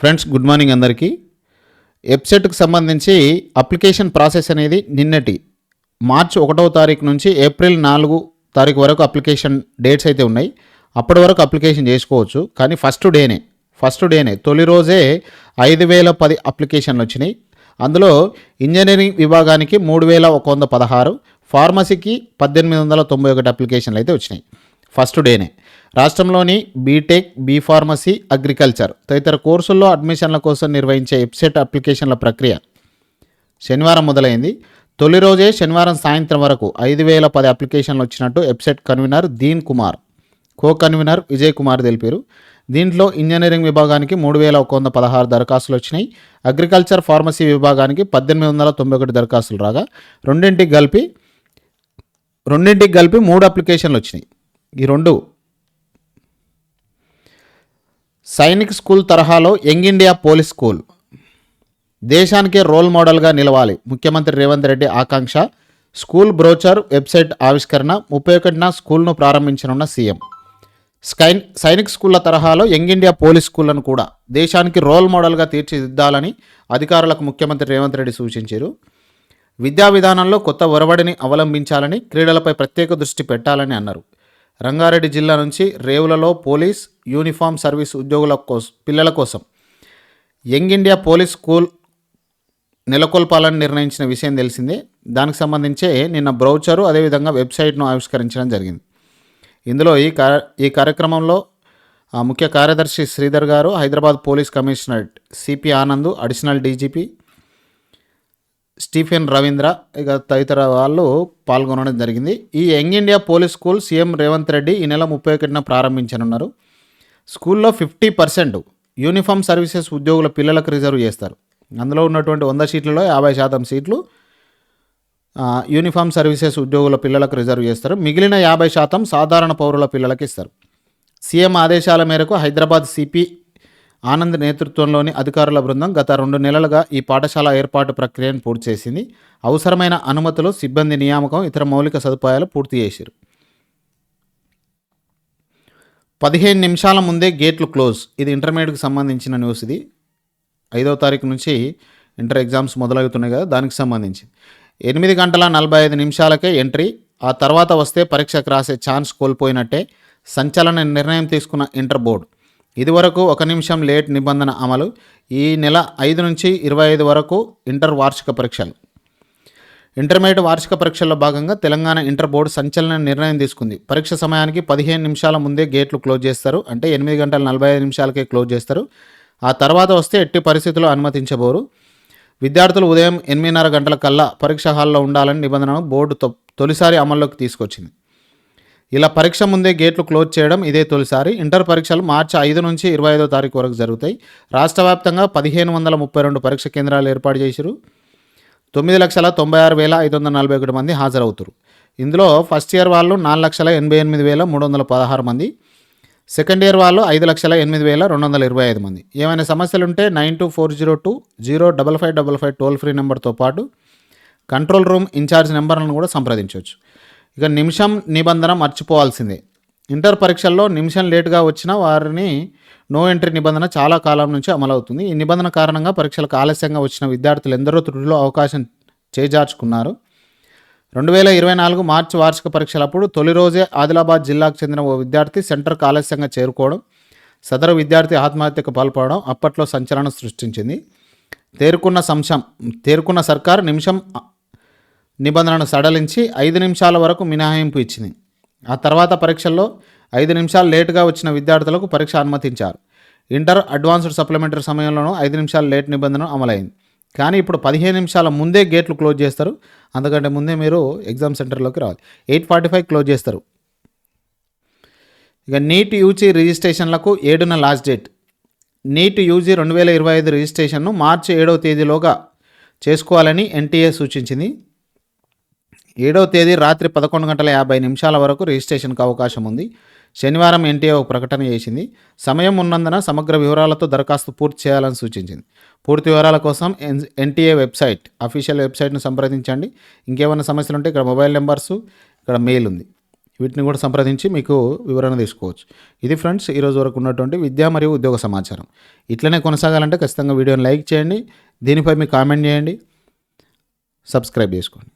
Friends good morning అందరికీ. వెబ్సైట్కి సంబంధించి అప్లికేషన్ ప్రాసెస్ అనేది నిన్నటి మార్చి ఒకటవ తారీఖు నుంచి ఏప్రిల్ నాలుగు తారీఖు వరకు అప్లికేషన్ డేట్స్ అయితే ఉన్నాయి. అప్పటి వరకు అప్లికేషన్ చేసుకోవచ్చు. కానీ ఫస్ట్ డేనే ఫస్ట్ డేనే. తొలి రోజే ఐదు వేల పది అప్లికేషన్లు వచ్చినాయి. అందులో ఇంజనీరింగ్ విభాగానికి మూడు వేల ఒక వంద పదహారు ఫార్మసీకి పద్దెనిమిది వందల తొంభై ఒకటి అప్లికేషన్లు అయితే వచ్చినాయి. ఫస్ట్ డేనే. రాష్ట్రంలోని బీటెక్ బీ ఫార్మసీ అగ్రికల్చర్ తదితర కోర్సుల్లో అడ్మిషన్ల కోసం నిర్వహించే వెబ్సైట్ అప్లికేషన్ల ప్రక్రియ శనివారం మొదలైంది. తొలి రోజే శనివారం సాయంత్రం వరకు ఐదు వేల పది అప్లికేషన్లు వచ్చినట్టు website convener Deen Kumar co convener Vijay Kumar తెలిపారు. దీంట్లో ఇంజనీరింగ్ విభాగానికి మూడు వేల ఒక వంద పదహారు దరఖాస్తులు వచ్చినాయి. అగ్రికల్చర్ ఫార్మసీ విభాగానికి పద్దెనిమిది వందల తొంభై ఒకటి దరఖాస్తులు రాగా రెండింటికి కలిపి రెండింటికి కలిపి మూడు అప్లికేషన్లు వచ్చినాయి. ఈ రెండు. సైనిక్ స్కూల్ తరహాలో యంగ్ ఇండియా పోలీస్ స్కూల్. దేశానికే రోల్ మోడల్గా నిలవాలి. ముఖ్యమంత్రి రేవంత్ రెడ్డి ఆకాంక్ష. స్కూల్ బ్రోచర్ వెబ్సైట్ ఆవిష్కరణ ముప్పై ఒకటిన స్కూల్ను ప్రారంభించనున్న సీఎం. స్కై సైనిక్ స్కూళ్ళ తరహాలో యంగ్ ఇండియా పోలీస్ స్కూళ్ళను కూడా దేశానికి రోల్ మోడల్గా తీర్చిదిద్దాలని అధికారులకు ముఖ్యమంత్రి రేవంత్ రెడ్డి సూచించారు. విద్యా విధానంలో కొత్త ఒరవడిని అవలంబించాలని క్రీడలపై ప్రత్యేక దృష్టి పెట్టాలని అన్నారు. రంగారెడ్డి జిల్లా నుంచి రేవులలో పోలీస్ యూనిఫామ్ సర్వీస్ ఉద్యోగుల కోసం పిల్లల కోసం. యంగ్ ఇండియా పోలీస్ స్కూల్ నెలకొల్పాలని నిర్ణయించిన విషయం తెలిసిందే. దానికి సంబంధించే నిన్న బ్రౌచరు అదేవిధంగా వెబ్సైట్ను ఆవిష్కరించడం జరిగింది. ఇందులో ఈ కార్య ఈ కార్యక్రమంలో ముఖ్య కార్యదర్శి శ్రీధర్ గారు Hyderabad police commissionerate CP Anand additional DGP Stephen Ravindra ఇక తదితర వాళ్ళు పాల్గొనడం జరిగింది. ఈ young India police school CM Revanth Reddy ఈ నెల ముప్పై ఒకటిన ప్రారంభించనున్నారు. స్కూల్లో ఫిఫ్టీ పర్సెంట్ యూనిఫామ్ సర్వీసెస్ ఉద్యోగుల పిల్లలకు రిజర్వ్ చేస్తారు. అందులో ఉన్నటువంటి వంద సీట్లలో యాభై శాతం సీట్లు యూనిఫామ్ సర్వీసెస్ ఉద్యోగుల పిల్లలకు రిజర్వ్ చేస్తారు. మిగిలిన యాభై శాతం సాధారణ పౌరుల పిల్లలకు ఇస్తారు. సీఎం ఆదేశాల మేరకు హైదరాబాద్ సిపి ఆనంద్ నేతృత్వంలోని అధికారుల బృందం గత రెండు నెలలుగా ఈ పాఠశాల ఏర్పాటు ప్రక్రియను పూర్తి చేసింది అవసరమైన అనుమతులు సిబ్బంది నియామకం ఇతర మౌలిక సదుపాయాలు పూర్తి చేశారు. పదిహేను నిమిషాల ముందే గేట్లు క్లోజ్. ఇది ఇంటర్మీడియట్కి సంబంధించిన న్యూస్ ఇది. ఐదవ తారీఖు నుంచి ఇంటర్ ఎగ్జామ్స్ మొదలవుతున్నాయి కదా దానికి సంబంధించి. ఎనిమిది గంటల నలభై ఐదు నిమిషాలకే ఎంట్రీ. ఆ తర్వాత వస్తే పరీక్షకు రాసే ఛాన్స్ కోల్పోయినట్టే. సంచలన నిర్ణయం తీసుకున్న ఇంటర్ బోర్డు. ఇదివరకు ఒక నిమిషం లేట్ నిబంధన అమలు ఈ నెల ఐదు నుంచి ఇరవై ఐదు వరకు ఇంటర్ వార్షిక పరీక్షలు. ఇంటర్మీడియట్ వార్షిక పరీక్షల్లో భాగంగా తెలంగాణ ఇంటర్ బోర్డు సంచలన నిర్ణయం తీసుకుంది. పరీక్ష సమయానికి పదిహేను నిమిషాల ముందే గేట్లు క్లోజ్ చేస్తారు. అంటే ఎనిమిది గంటల నలభై ఐదు నిమిషాలకే క్లోజ్ చేస్తారు. ఆ తర్వాత వస్తే ఎట్టి పరిస్థితుల్లో అనుమతించబోరు. విద్యార్థులు ఉదయం ఎనిమిదిన్నర గంటల కల్లా పరీక్ష హాల్లో ఉండాలని నిబంధనను బోర్డు తొ- తొలిసారి అమల్లోకి తీసుకొచ్చింది. ఇలా పరీక్ష ముందే గేట్లు క్లోజ్ చేయడం ఇదే తొలిసారి. ఇంటర్ పరీక్షలు మార్చి ఐదు నుంచి ఇరవై ఐదో తారీఖు వరకు జరుగుతాయి. రాష్ట్ర వ్యాప్తంగా పదిహేను వందల ముప్పై రెండు పరీక్ష కేంద్రాలు ఏర్పాటు చేశారు తొమ్మిది లక్షల తొంభై ఆరు వేల ఐదు వందల నలభై ఒకటి మంది హాజరవుతారు. ఇందులో ఫస్ట్ ఇయర్ వాళ్ళు నాలుగు లక్షల ఎనభై ఎనిమిది వేల మూడు వందల పదహారు మంది. సెకండ్ ఇయర్ వాళ్ళు ఐదు లక్షల ఎనిమిది వేల రెండు వందల ఇరవై ఐదు మంది. ఏమైనా సమస్యలు ఉంటే nine two four zero two zero double five double five toll free నెంబర్తో పాటు కంట్రోల్ రూమ్ ఇన్ఛార్జ్ నెంబర్లను కూడా సంప్రదించవచ్చు ఇక నిమిషం నిబంధన మర్చిపోవాల్సిందే. ఇంటర్ పరీక్షల్లో నిమిషం లేటుగా వచ్చిన వారిని నో ఎంట్రీ నిబంధన చాలా కాలం నుంచి అమలవుతుంది. ఈ నిబంధన కారణంగా పరీక్షలకు ఆలస్యంగా వచ్చిన విద్యార్థులు ఎందరో త్రుటిలో అవకాశం చేజార్చుకున్నారు. రెండు వేల ఇరవై నాలుగు మార్చి వార్షిక పరీక్షలప్పుడు తొలి రోజే ఆదిలాబాద్ జిల్లాకు చెందిన ఓ విద్యార్థి సెంటర్కు ఆలస్యంగా చేరుకోవడం సదరు విద్యార్థి ఆత్మహత్యకు పాల్పడడం అప్పట్లో సంచలనం సృష్టించింది. తేరుకున్న సంశం తేరుకున్న సర్కార్ నిమిషం నిబంధనను సడలించి ఐదు నిమిషాల వరకు మినహాయింపు ఇచ్చింది. ఆ తర్వాత పరీక్షల్లో ఐదు నిమిషాలు లేటుగా వచ్చిన విద్యార్థులకు పరీక్ష అనుమతించారు. ఇంటర్ అడ్వాన్స్డ్ సప్లిమెంటరీ సమయంలోనూ ఐదు నిమిషాలు లేట్ నిబంధన అమలైంది. కానీ ఇప్పుడు పదిహేను నిమిషాల ముందే గేట్లు క్లోజ్ చేస్తారు. అందుకంటే ముందే మీరు ఎగ్జామ్ సెంటర్లోకి రావాలి. ఎయిట్ ఫార్టీ ఫైవ్ క్లోజ్ చేస్తారు. ఇక నీట్ యూజీ రిజిస్ట్రేషన్లకు ఏడున లాస్ట్ డేట్. నీట్ యూజీ రెండు వేల ఇరవై ఐదు రిజిస్ట్రేషన్ను మార్చి ఏడవ తేదీలోగా చేసుకోవాలని ఎన్టీఏ సూచించింది. ఏడవ తేదీ రాత్రి పదకొండు గంటల యాభై నిమిషాల వరకు రిజిస్ట్రేషన్కి అవకాశం ఉంది. శనివారం ఎన్టీఏ ఒక ప్రకటన చేసింది. సమయం ఉన్నందున సమగ్ర వివరాలతో దరఖాస్తు పూర్తి చేయాలని సూచించింది. పూర్తి వివరాల కోసం ఎన్ ఎన్టీఏ వెబ్సైట్ అఫీషియల్ వెబ్సైట్ను సంప్రదించండి. ఇంకేమైనా సమస్యలు ఉంటే ఇక్కడ మొబైల్ నెంబర్సు ఇక్కడ మెయిల్ ఉంది. వీటిని కూడా సంప్రదించి మీకు వివరణ తీసుకోవచ్చు. ఇది ఫ్రెండ్స్ ఈరోజు వరకు ఉన్నటువంటి విద్యా మరియు ఉద్యోగ సమాచారం. ఇట్లనే కొనసాగాలంటే ఖచ్చితంగా వీడియోని లైక్ చేయండి. దీనిపై మీ కామెంట్ చేయండి. సబ్స్క్రైబ్ చేసుకోండి.